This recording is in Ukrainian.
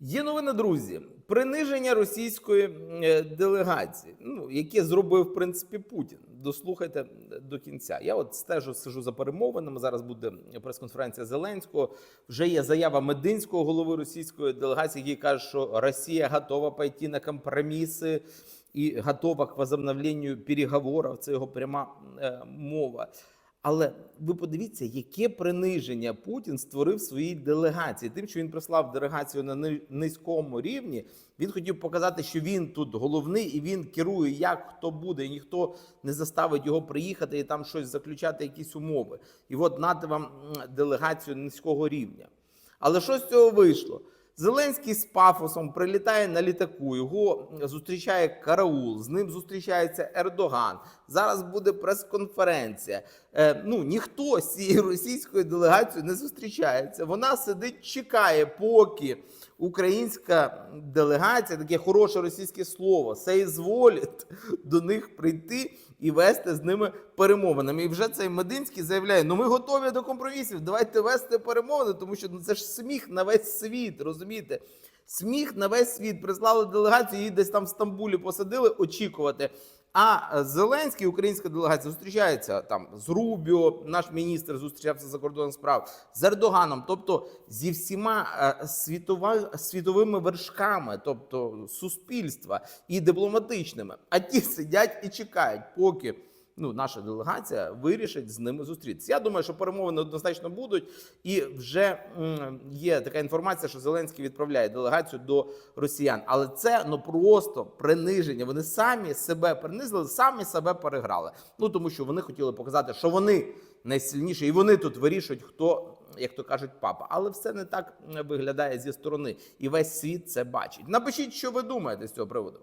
Є новини, друзі. Приниження російської е, делегації, ну яке зробив в принципі Путін. Дослухайте до кінця. Я от стежу, сижу за перемовинами. Зараз буде прес-конференція Зеленського. Вже є заява Мединського голови російської делегації, який каже, що Росія готова пойти на компроміси і готова к возобновленню переговорів. Це його пряма е, мова. Але ви подивіться, яке приниження Путін створив своїй делегації. Тим, що він прислав делегацію на ни- низькому рівні, він хотів показати, що він тут головний і він керує, як хто буде, і ніхто не заставить його приїхати і там щось заключати, якісь умови. І от нати вам делегацію низького рівня. Але що з цього вийшло? Зеленський з пафосом прилітає на літаку. Його зустрічає караул. З ним зустрічається Ердоган. Зараз буде прес-конференція. Е, ну ніхто з цією російською делегацією не зустрічається. Вона сидить, чекає, поки українська делегація, таке хороше російське слово, соізволить до них прийти і вести з ними перемовинами. І вже цей Мединський заявляє: ну ми готові до компромісів. Давайте вести перемовини, тому що ну це ж сміх на весь світ, розумієте? Сміх на весь світ. Прислали делегацію, її десь там в Стамбулі посадили очікувати. А Зеленський, українська делегація, зустрічається там з Рубіо, наш міністр зустрічався за кордоном справ з Ердоганом, тобто зі всіма е, світова, світовими вершками, тобто суспільства і дипломатичними. А ті сидять і чекають, поки ну, наша делегація вирішить з ними зустрітися. Я думаю, що перемовини однозначно будуть, і вже є така інформація, що Зеленський відправляє делегацію до росіян. Але це ну просто приниження. Вони самі себе принизили, самі себе переграли. Ну тому що вони хотіли показати, що вони найсильніші, і вони тут вирішують, хто. Як то кажуть, папа, але все не так виглядає зі сторони, і весь світ це бачить. Напишіть, що ви думаєте з цього приводу.